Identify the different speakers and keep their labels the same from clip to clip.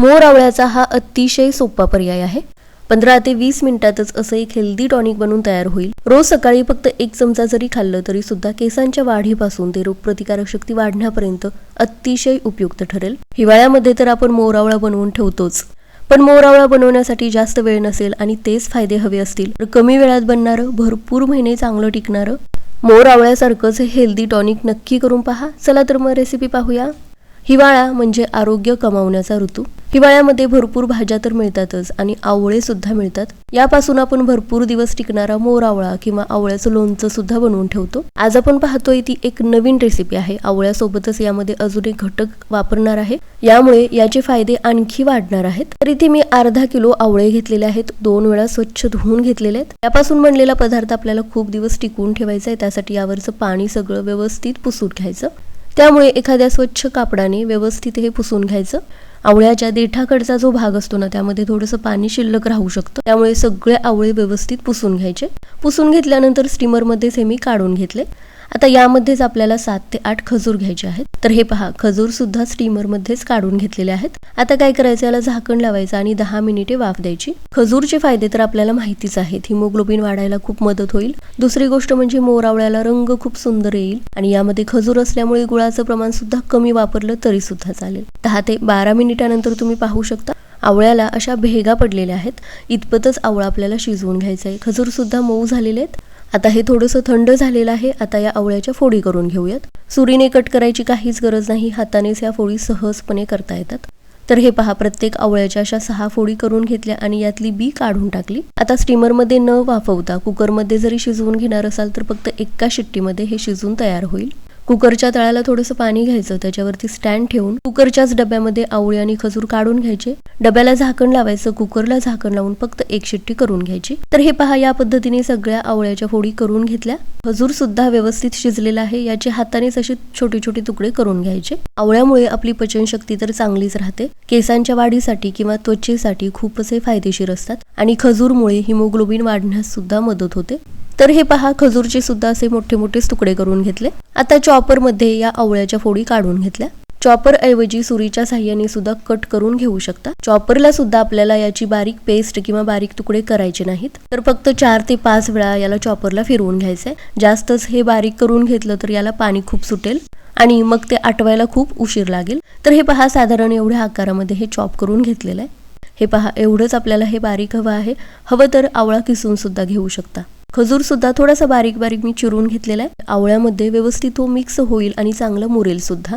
Speaker 1: मोर आवळ्याचा हा अतिशय सोपा पर्याय आहे. पंधरा ते वीस मिनिटातच असं एक हेल्दी टॉनिक बनून तयार होईल. रोज सकाळी फक्त एक चमचा जरी खाल्लं तरी सुद्धा केसांच्या वाढीपासून ते रोगप्रतिकारक शक्ती वाढण्यापर्यंत अतिशय उपयुक्त ठरेल. हिवाळ्यामध्ये तर आपण मोरावळा बनवून ठेवतोच. पण मोरावळा बनवण्यासाठी जास्त वेळ नसेल आणि तेच फायदे हवे असतील तर कमी वेळात बनणारं भरपूर महिने चांगलं टिकणारं मोर आवळ्यासारखंच हे हेल्दी टॉनिक नक्की करून पहा. चला तर मग रेसिपी पाहूया. हिवाळा म्हणजे आरोग्य कमावण्याचा ऋतू. हिवाळ्यामध्ये भरपूर भाज्या तर मिळतातच आणि आवळे सुद्धा मिळतात. यापासून आपण भरपूर दिवस टिकणारा मोर आवळा किंवा आवळ्याचं लोणचं सुद्धा बनवून ठेवतो. आज आपण पाहतोय ती एक नवीन रेसिपी आहे. आवळ्यासोबतच यामध्ये अजून एक घटक वापरणार आहे. यामुळे याचे फायदे आणखी वाढणार आहेत. तर इथे मी अर्धा किलो आवळे घेतलेले आहेत. दोन वेळा स्वच्छ धुवून घेतलेले आहेत. यापासून बनलेला पदार्थ आपल्याला खूप दिवस टिकवून ठेवायचा आहे. त्यासाठी यावरचं पाणी सगळं व्यवस्थित पुसून घ्यायचं. त्यामुळे एखाद्या स्वच्छ कापडाने व्यवस्थित हे पुसून घ्यायचं. आवळ्याच्या देठाकडचा जो भाग असतो ना त्यामध्ये थोडंसं पाणी शिल्लक राहू शकतं. त्यामुळे सगळे आवळे व्यवस्थित पुसून घ्यायचे. पुसून घेतल्यानंतर स्टीमरमध्येच हे मी काढून घेतले. आता यामध्येच आपल्याला सात ते आठ खजूर घ्यायचे आहेत. तर हे पहा खजूर सुद्धा स्टीमरमध्येच काढून घेतलेले आहेत. आता काय करायचं? याला झाकण लावायचं आणि दहा मिनिटे वाफ द्यायची. खजूरचे फायदे तर आपल्याला माहितीच आहेत. हिमोग्लोबिन वाढायला खूप मदत होईल. दुसरी गोष्ट म्हणजे मोरावळ्याला रंग खूप सुंदर येईल आणि यामध्ये खजूर असल्यामुळे गुळाचं प्रमाण सुद्धा कमी वापरलं तरी सुद्धा चालेल. दहा ते बारा मिनिटानंतर तुम्ही पाहू शकता आवळ्याला अशा भेगा पडलेल्या आहेत. इतपतच आवळा आपल्याला शिजवून घ्यायचा आहे. खजूर सुद्धा मऊ झालेले आहेत. आता हे थोडंसं थंड झालेलं आहे. आता या आवळ्याच्या फोडी करून घेऊयात. सुरीने कट करायची काहीच गरज नाही. हातानेच या फोडी सहजपणे करता येतात. तर हे पहा प्रत्येक आवळ्याच्या अशा सहा फोडी करून घेतल्या आणि यातली बी काढून टाकली. आता स्टीमरमध्ये न वाफवता कुकरमध्ये जरी शिजवून घेणार असाल तर फक्त एका शिट्टीमध्ये हे शिजून तयार होईल. कुकरच्या तळाला थोडंसं पाणी घ्यायचं त्याच्यावरती स्टँड ठेवून कुकरच्याच डब्यामध्ये आवळी आणि खजूर काढून घ्यायचे. डब्याला झाकण लावायचं कुकरला झाकण लावून फक्त एक शिट्टी करून घ्यायची. तर हे पहा या पद्धतीने सगळ्या आवळ्याच्या फोडी करून घेतल्या. खजूर सुद्धा व्यवस्थित शिजलेला आहे याचे हातानेच असे छोटे छोटे तुकडे करून घ्यायचे. आवळ्यामुळे आपली पचनशक्ती तर चांगलीच राहते. केसांच्या वाढीसाठी किंवा त्वचेसाठी खूपच हे फायदेशीर असतात. आणि खजूरमुळे हिमोग्लोबिन वाढण्यास सुद्धा मदत होते. तर हे पहा खजूरचे सुद्धा असे मोठे मोठेच तुकडे करून घेतले. आता चॉपरमध्ये या आवळ्याच्या फोडी काढून घेतल्या. चॉपर ऐवजी सुरीच्या साह्याने सुद्धा कट करून घेऊ शकता. चॉपरला सुद्धा आपल्याला याची बारीक पेस्ट किंवा बारीक तुकडे करायचे नाहीत. तर फक्त चार ते पाच वेळा याला चॉपरला फिरवून घ्यायचंय. जास्तच हे बारीक करून घेतलं तर याला पाणी खूप सुटेल आणि मग ते आटवायला खूप उशीर लागेल. तर हे पहा साधारण एवढ्या आकारामध्ये हे चॉप करून घेतलेलं आहे. हे पहा एवढंच आपल्याला हे बारीक हवं आहे. हवं तर आवळा किसून सुद्धा घेऊ शकता. खजूर सुद्धा थोडासा बारीक बारीक मी चिरून घेतलेला आहे. आवळ्यामध्ये व्यवस्थित तो मिक्स होईल आणि चांगलं मुरेल सुद्धा.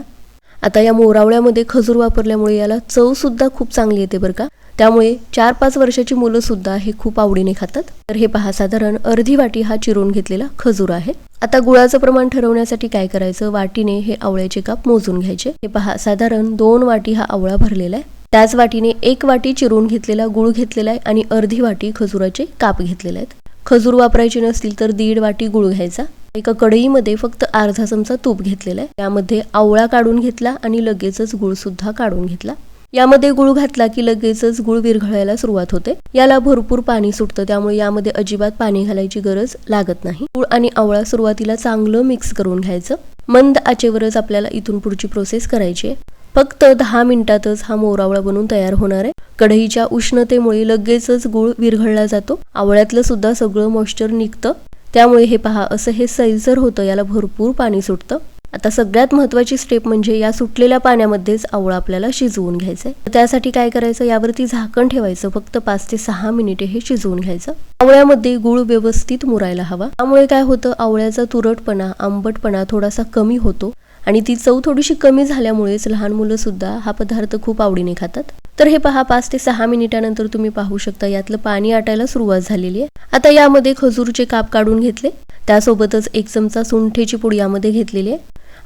Speaker 1: आता या मोरावळ्यामध्ये खजूर वापरल्यामुळे याला चव सुद्धा खूप चांगली येते बरं का. त्यामुळे चार पाच वर्षाची मुलं सुद्धा हे खूप आवडीने खातात. तर हे पहा साधारण अर्धी वाटी हा चिरून घेतलेला खजूर आहे. आता गुळाचं प्रमाण ठरवण्यासाठी काय करायचं? वाटीने हे आवळ्याचे काप मोजून घ्यायचे. हे पहा साधारण दोन वाटी हा आवळा भरलेला आहे. त्याच वाटीने एक वाटी चिरून घेतलेला गुळ घेतलेला आहे आणि अर्धी वाटी खजुराचे काप घेतलेले आहेत. खजूर वापरायचे नसतील तर दीड वाटी गुळ घ्यायचा. एका कढईमध्ये फक्त अर्धा चमचा तूप घेतलेला आहे. त्यामध्ये आवळा काढून घेतला आणि लगेचच गुळ सुद्धा काढून घेतला. यामध्ये गुळ घातला की लगेचच गुळ विरघळायला सुरुवात होते. याला भरपूर पाणी सुटतं त्यामुळे यामध्ये अजिबात पाणी घालायची गरज लागत नाही. गुळ आणि आवळा सुरुवातीला चांगलं मिक्स करून घ्यायचं. मंद आचेवरच आपल्याला इथून पुढची प्रोसेस करायची आहे. फक्त दहा मिनिटातच हा मोरावळा बनून तयार होणार आहे. कढईच्या उष्णतेमुळे लगेचच गुळ विरघळला जातो. आवळ्यातलं सुद्धा सगळं मॉइश्चर निघतं. त्यामुळे हे पहा असं हे सैलसर होतं याला भरपूर पाणी सुटतं. आता सगळ्यात महत्वाची स्टेप म्हणजे या सुटलेल्या पाण्यामध्येच आवळा आपल्याला शिजवून घ्यायचंय त्यासाठी काय करायचं? यावरती झाकण ठेवायचं. फक्त पाच ते सहा मिनिटे हे शिजवून घ्यायचं. आवळ्यामध्ये गुळ व्यवस्थित मुरायला हवा. त्यामुळे काय होतं? आवळ्याचा तुरटपणा आंबटपणा थोडासा कमी होतो. आणि ती चव थोडीशी कमी झाल्यामुळेच लहान मुलं सुद्धा हा पदार्थ खूप आवडीने खातात. तर हे पहा पाच ते सहा मिनिटानंतर तुम्ही पाहू शकता यातलं पाणी आटायला सुरुवात झालेली आहे. आता यामध्ये खजूरचे काप काढून घेतले. त्यासोबतच एक चमचा सुंठेची पूड यामध्ये घेतलेली आहे.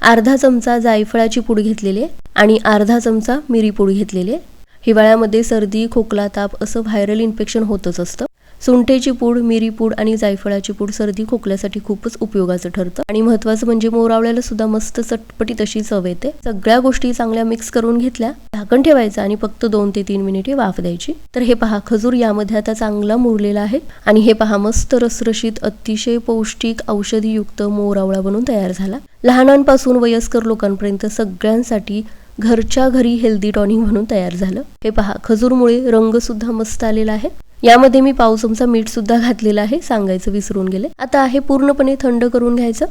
Speaker 1: अर्धा चमचा जायफळाची पूड घेतलेली आहे आणि अर्धा चमचा मिरी पूड घेतलेली आहे. हिवाळ्यामध्ये सर्दी खोकला ताप असं व्हायरल इन्फेक्शन होतच असतं. सुंठेची पूड मिरी पूड आणि जायफळाची पूड सर्दी खोकल्यासाठी खूपच उपयोगाचं ठरतं. आणि महत्वाचं म्हणजे मोरावळ्याला सुद्धा मस्त चटपटीत अशी चव येते. सगळ्या गोष्टी चांगल्या मिक्स करून घेतल्या झाकण ठेवायचं आणि फक्त दोन ते तीन मिनिटे वाफ द्यायची. तर हे पहा खजूर यामध्ये आता चांगला मुरलेला आहे. आणि हे पहा मस्त रसरशीत अतिशय पौष्टिक औषधीयुक्त मोरावळा बनून तयार झाला. लहानांपासून वयस्कर लोकांपर्यंत सगळ्यांसाठी घरच्या घरी हेल्दी टॉनिक म्हणून तयार झालं. हे पहा खजूरमुळे रंग सुद्धा मस्त आलेला आहे. यामध्ये मी पाव चमचा मीठ सुद्धा घातलेला आहे सांगायचं विसरून गेले. आता आहे पूर्णपणे थंड करून घ्यायचं.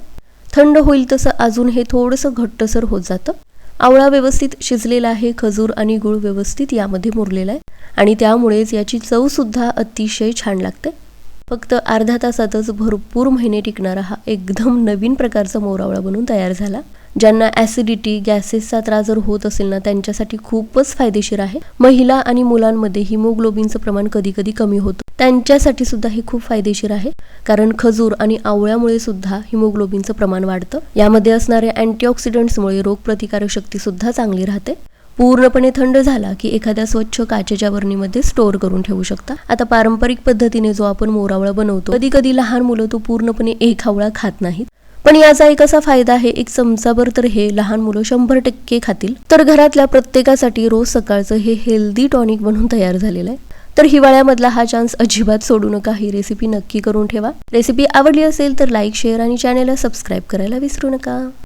Speaker 1: थंड होईल तसं अजून हे थोडंसं घट्टसर होत जातं. आवळा व्यवस्थित शिजलेला आहे खजूर आणि गुळ व्यवस्थित यामध्ये मुरलेला आहे. आणि त्यामुळेच याची चव सुद्धा अतिशय छान लागते. फक्त अर्धा तासातच भरपूर महिने टिकणारा हा एकदम नवीन प्रकारचा मोरावळा बनून तयार झाला. ज्यांना ॲसिडिटी गॅसेसचा त्रास जर होत असेल ना त्यांच्यासाठी खूपच फायदेशीर आहे. महिला आणि मुलांमध्ये हिमोग्लोबिनचं प्रमाण कधी कधी कमी होतं. त्यांच्यासाठी सुद्धा हे खूप फायदेशीर आहे. कारण खजूर आणि आवळ्यामुळे सुद्धा हिमोग्लोबिनचं प्रमाण वाढतं. यामध्ये असणाऱ्या अँटीऑक्सिडंट्समुळे रोगप्रतिकारक शक्ती सुद्धा चांगली राहते. पूर्णपणे थंड झाला की एखाद्या स्वच्छ काचेच्या बरणीमध्ये स्टोअर करून ठेवू शकता. आता पारंपरिक पद्धतीने जो आपण मोरावळा बनवतो कधी कधी लहान मुलं तो पूर्णपणे एक आवळा खात नाहीत. पण याचा एक असा फायदा आहे एक चमचाभर तर हे लहान मुलं शंभर टक्के खातील. तर घरातल्या प्रत्येकासाठी रोज सकाळचं हे हेल्दी टॉनिक म्हणून तयार झालेलं आहे. तर हिवाळ्यामधला हा चान्स अजिबात सोडू नका ही रेसिपी नक्की करून ठेवा. रेसिपी आवडली असेल तर लाईक शेअर आणि चॅनेलला सबस्क्राईब करायला विसरू नका.